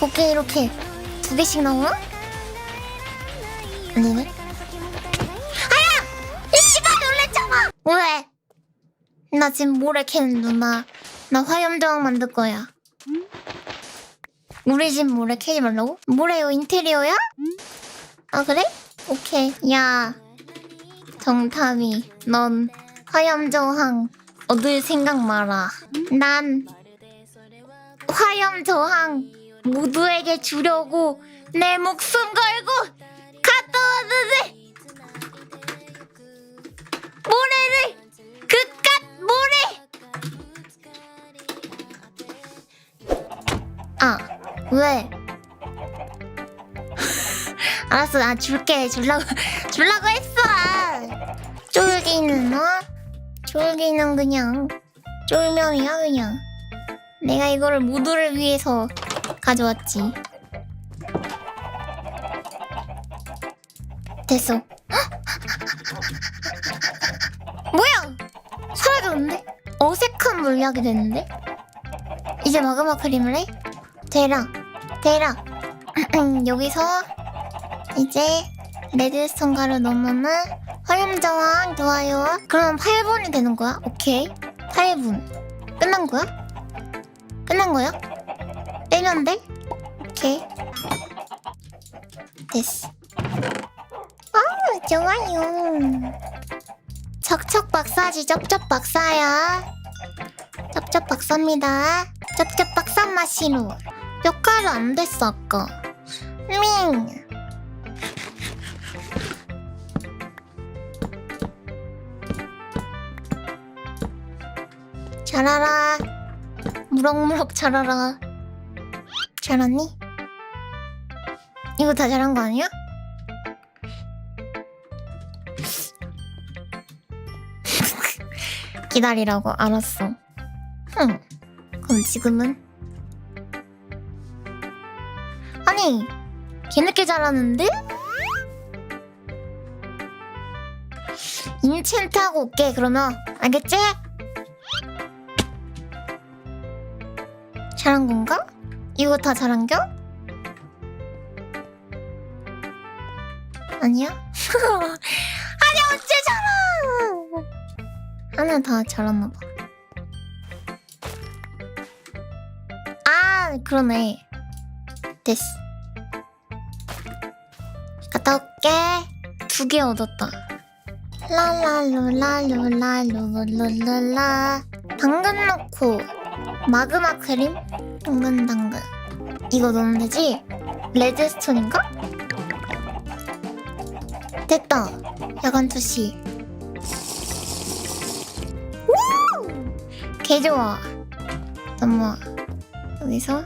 곡괭이 이렇게 두 개씩 나오나? 아니네. 아야! 이 씨발 놀랬잖아! 왜? 나 지금 모래 캐는 누나. 나 화염저항 만들 거야. 우리 집 모래 캐지 말라고? 모래요 인테리어야? 아 그래? 오케이. 야 정탐이 넌 화염저항 얻을 생각 마라. 난 화염저항 모두에게 주려고 내 목숨 걸고 갔다 왔는데 모래를 그깟 모래 아 왜? 알았어 나 줄게 줄라고 줄라고 했어 쫄기는 어? 쫄기는 그냥 쫄면이야 그냥 내가 이거를 모두를 위해서 가져왔지 됐어 뭐야 사라졌는데? 어색한 물약이 됐는데? 이제 마그마 크림을 해? 대라 대라 여기서 이제 레드스톤 가루 넣으면은 화염저항 좋아요 그럼 8분이 되는 거야? 오케이 8분 끝난 거야? 끝난 거야? 돼? 오케이. 됐어. 아 좋아요. 척척 박사지 쩝쩝 박사야. 쩝쩝 박사입니다. 쩝쩝 박사 맛이로 뼈가루 안 됐어 아까. 밍. 자라라. 무럭무럭 자라라 잘하니? 이거 다 잘한 거 아니야? 기다리라고 알았어 흠 그럼 지금은 아니 뒤늦게 자라는데? 인챈트 하고 올게 그러면 알겠지? 잘한 건가? 이거 다 잘한겨? 아니야? 아니 어째 잘하 하나 다 잘했나 봐. 아 그러네. 됐어. 갔다 올게. 두 개 얻었다. 라라루라루라루루루라 당근 넣고 마그마 크림? 당근 당근. 이거 넣으면 되지? 레드스톤인가? 됐다. 야간 투시. 우! 개 좋아. 잠깐만 여기서